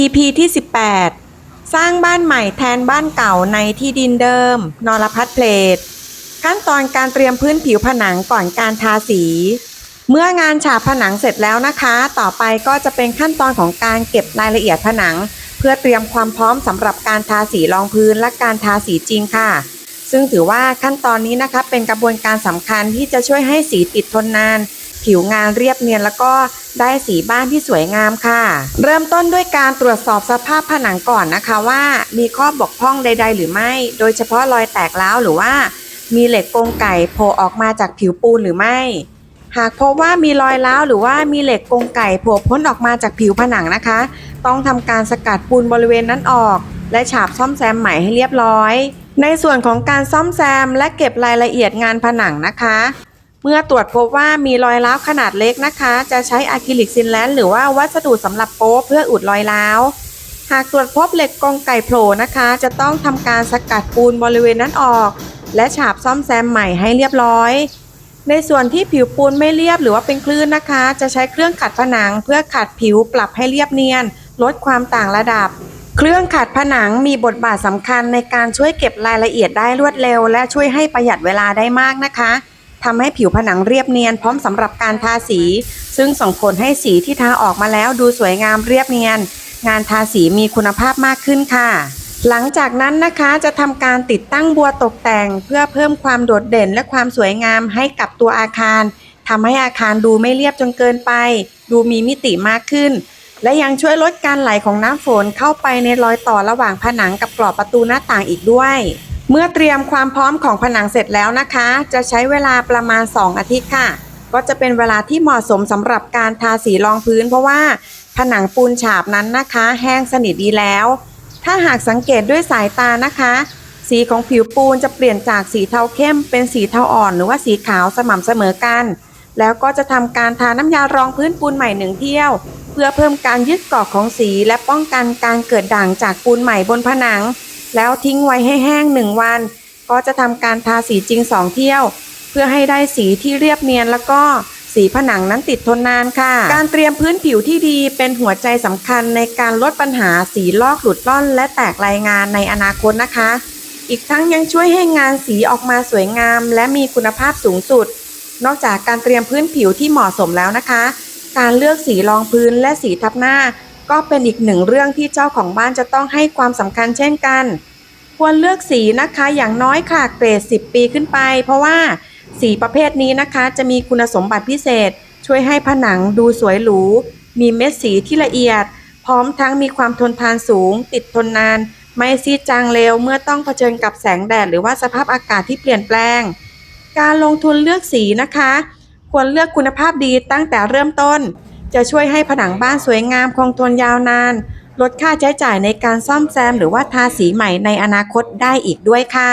EP ที่ 18 สร้างบ้านใหม่แทนบ้านเก่าในที่ดินเดิม นรพัฒเพลทขั้นตอนการเตรียมพื้นผิวผนังก่อนการทาสี เมื่องานฉาบผนังเสร็จแล้วนะคะ ต่อไปก็จะเป็นขั้นตอนของการเก็บรายละเอียดผนัง เพื่อเตรียมความพร้อมสำหรับการทาสีรองพื้นและการทาสีจริงค่ะ ซึ่งถือว่าขั้นตอนนี้นะคะเป็นกระบวนการสำคัญที่จะช่วยให้สีติดทนนาน ผิวงานเรียบเนียนแล้วก็ได้สีบ้านที่สวยงามค่ะ เริ่มต้นด้วยการตรวจสอบสภาพผนังก่อนนะคะว่ามีข้อบกพร่องใด ๆ หรือไม่ โดยเฉพาะรอยแตกร้าวหรือว่า มีเหล็กกรงไก่โผล่ออกมาจากผิวปูนหรือไม่ หากพบว่ามีรอยร้าวหรือว่ามีเหล็กกรงไก่โผล่พ้นออกมาจากผิวผนังนะคะ ต้องทำการสกัดปูนบริเวณนั้นออก และฉาบซ่อมแซมใหม่ให้เรียบร้อยในส่วนของการซ่อมแซมและเก็บรายละเอียดงานผนังนะคะ เมื่อตรวจพบว่ามีรอยร้าวขนาดเล็กนะคะ จะใช้อะคริลิกซินแลนหรือว่าวัสดุสำหรับโป๊เพื่ออุดรอยร้าวหากตรวจพบเหล็กกรงไก่โผล่นะคะ จะต้องทำการสกัดปูนบริเวณนั้นออก และฉาบซ่อมแซมใหม่ให้เรียบร้อย ในส่วนที่ผิวปูนไม่เรียบหรือว่าเป็นคลื่นนะคะ จะใช้เครื่องขัดผนัง เพื่อขัดผิวปรับให้เรียบเนียน ลดความต่างระดับ เครื่องขัดผนังมีบทบาทสำคัญในการช่วยเก็บรายละเอียดได้รวดเร็ว และช่วยให้ประหยัดเวลาได้มากนะคะ ทำให้ผิวผนังเรียบเนียนพร้อมสำหรับการทาสี ซึ่งส่งผลให้สีที่ทาออกมาแล้วดูสวยงามเรียบเนียน งานทาสีมีคุณภาพมากขึ้นค่ะ หลังจากนั้นนะคะจะทำการติดตั้งบัวตกแต่ง เพื่อเพิ่มความโดดเด่นและความสวยงามให้กับตัวอาคารทำให้อาคารดูไม่เรียบจนเกินไป ดูมีมิติมากขึ้น และยังช่วยลดการไหลของน้ำฝนเข้าไปในรอยต่อระหว่างผนังกับกรอบประตูหน้าต่างอีกด้วย เมื่อเตรียมความพร้อมของผนังเสร็จแล้วนะคะ จะใช้เวลาประมาณ 2 อาทิตย์ค่ะ ก็จะเป็นเวลาที่เหมาะสมสำหรับการทาสีรองพื้น เพราะว่าผนังปูนฉาบนั้นนะคะ แห้งสนิทดีแล้ว ถ้าหากสังเกตด้วยสายตานะคะ สีของผิวปูนจะเปลี่ยนจากสีเทาเข้ม เป็นสีเทาอ่อนหรือว่าสีขาวสม่ำเสมอกัน แล้วก็จะทำการทาน้ำยารองพื้นปูนใหม่หนึ่งเที่ยว เพื่อเพิ่มการยึดเกาะของสีและป้องกันการเกิดด่างจากปูนใหม่บนผนัง แล้วทิ้งไว้ให้แห้งหนึ่งวัน ก็จะทำการทาสีจริงสองเที่ยว เพื่อให้ได้สีที่เรียบเนียนแล้วก็สีผนังนั้นติดทนนานค่ะ การเตรียมพื้นผิวที่ดีเป็นหัวใจสำคัญในการลดปัญหาสีลอกหลุดล่อน และแตกลายงานในอนาคตนะคะ อีกทั้งยังช่วยให้งานสีออกมาสวยงาม และมีคุณภาพสูงสุด นอกจากการเตรียมพื้นผิวที่เหมาะสมแล้วนะคะ การเลือกสีรองพื้นและสีทับหน้า ก็เป็นอีกหนึ่งเรื่องที่เจ้าของบ้านจะต้องให้ความสำคัญเช่นกัน ควรเลือกสีนะคะอย่างน้อยค่ะเกรด 10 ปีขึ้นไป เพราะว่าสีประเภทนี้นะคะจะมีคุณสมบัติพิเศษ ช่วยให้ผนังดูสวยหรู มีเม็ดสีที่ละเอียด พร้อมทั้งมีความทนทานสูง ติดทนนาน ไม่ซีดจางเร็วเมื่อต้องเผชิญกับแสงแดดหรือว่าสภาพอากาศที่เปลี่ยนแปลง การลงทุนเลือกสีนะคะ ควรเลือกคุณภาพดีตั้งแต่เริ่มต้น จะช่วยให้ผนังบ้านสวยงามคงทนยาวนาน ลดค่าใช้จ่ายในการซ่อมแซมหรือว่าทาสีใหม่ในอนาคตได้อีกด้วยค่ะ